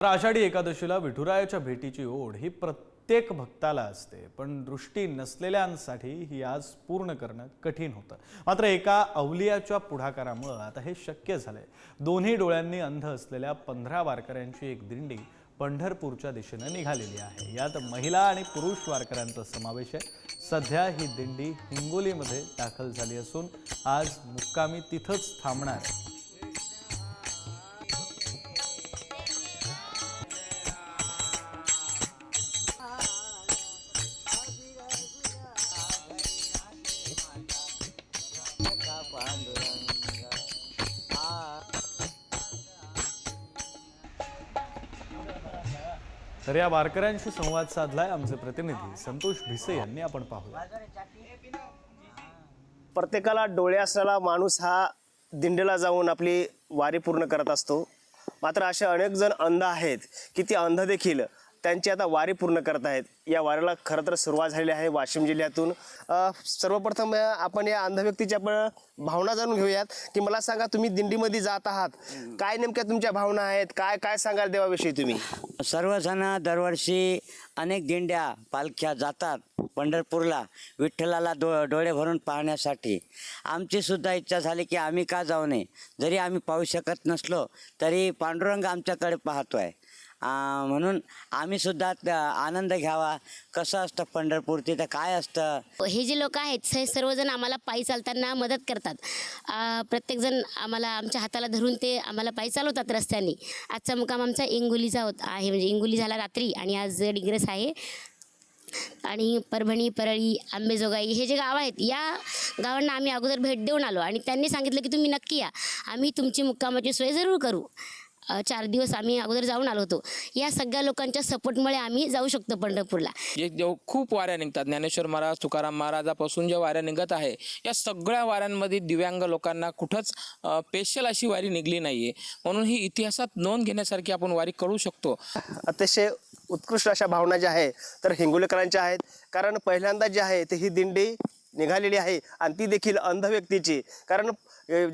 तर आषाढी एकादशीला विठुरायाच्या भेटीची ओढ ही प्रत्येक भक्ताला असते पण दृष्टी नसलेल्यांसाठी ही आज पूर्ण करणं कठीण होतं. मात्र एका अवलियाच्या पुढाकारामुळं आता हे शक्य झालंय. दोन्ही डोळ्यांनी अंध असलेल्या पंधरा वारकऱ्यांची एक दिंडी पंढरपूरच्या दिशेनं निघालेली आहे. यात महिला आणि पुरुष वारकऱ्यांचा समावेश आहे. सध्या ही दिंडी हिंगोलीमध्ये दाखल झाली असून आज मुक्कामी तिथंच थांबणार. आहे तर या वारकऱ्यांशी संवाद साधलाय आमचे प्रतिनिधी संतोष भिसे यांनी. आपण पाहूया. प्रत्येकाला डोळे असलेला माणूस हा दिंडेला जाऊन आपली वारी पूर्ण करत असतो. मात्र असे अनेक जण अंध आहेत की ते अंध देखील त्यांची आता वारी पूर्ण करत आहेत. या वारीला खरं तर सुरुवात झालेली आहे वाशिम जिल्ह्यातून. सर्वप्रथम आपण या अंध व्यक्तीच्या आपण भावना जाणून घेऊयात की मला सांगा तुम्ही दिंडीमध्ये जात आहात. काय नेमक्या तुमच्या भावना आहेत? काय काय सांगाल देवाविषयी तुम्ही? सर्वजण दरवर्षी अनेक दिंड्या पालख्या जातात पंढरपूरला विठ्ठलाला डो डोळे भरून पाहण्यासाठी. आमची सुद्धा इच्छा झाली की आम्ही का जाऊ नये? जरी आम्ही पाहू शकत नसलो तरी पांडुरंग आमच्याकडे पाहतो आहे म्हणून आम्ही सुद्धा त्या आनंद घ्यावा. कसं असतं पंढरपूर तिथं काय असतं? हे जे लोक आहेत हे सर्वजण आम्हाला पायी चालताना मदत करतात. आ, प्रत्येकजण आम्हाला आमच्या हाताला धरून ते आम्हाला पायी चालवतात रस्त्याने. आजचा मुकाम आमचा इंगोलीचा होत आहे. म्हणजे इंगोली झाला रात्री आणि आज डिग्रस आहे. आणि परभणी परळी आंबेजोगाई हे जे गाव आहेत या गावांना आम्ही अगोदर भेट देऊन आलो. आणि त्यांनी सांगितलं की तुम्ही नक्की या. आम्ही तुमची मुक्कामाची सोय जरूर करू. चार दिवस आम्ही अगोदर जाऊन आलो होतो. या सगळ्या लोकांच्या सपोर्टमुळे आम्ही जाऊ शकतो पंढरपूरला. जे जेव्हा खूप वाऱ्या निघतात ज्ञानेश्वर महाराज तुकाराम महाराजापासून ज्या वाऱ्या निघत आहे या सगळ्या वाऱ्यांमध्ये दिव्यांग लोकांना कुठंच स्पेशल अशी वारी निघली नाही आहे म्हणून ही इतिहासात नोंद घेण्यासारखी आपण वारी करू शकतो. अतिशय उत्कृष्ट अशा भावना ज्या आहे तर हिंगोलीकरांच्या आहेत. कारण पहिल्यांदा जे आहे ते ही दिंडी निघालेली आहे आणि ती देखील अंध व्यक्तीची कारण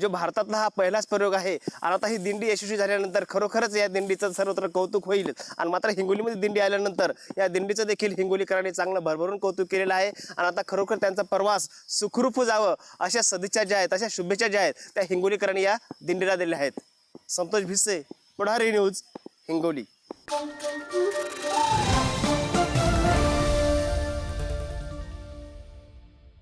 जो भारतातला हा पहिलाच प्रयोग आहे आणि आता ही दिंडी यशस्वी झाल्यानंतर खरोखरच या दिंडीचं सर्वत्र कौतुक होईल. आणि मात्र हिंगोलीमध्ये दिंडी आल्यानंतर या दिंडीचं देखील हिंगोलीकरांनी चांगलं भरभरून कौतुक केलेलं आहे. आणि आता खरोखर त्यांचा प्रवास सुखरूप जावं अशा सदिच्छा ज्या आहेत अशा शुभेच्छा ज्या आहेत त्या हिंगोलीकरांनी या दिंडीला दिल्या आहेत. संतोष भिसे पुढारी न्यूज हिंगोली.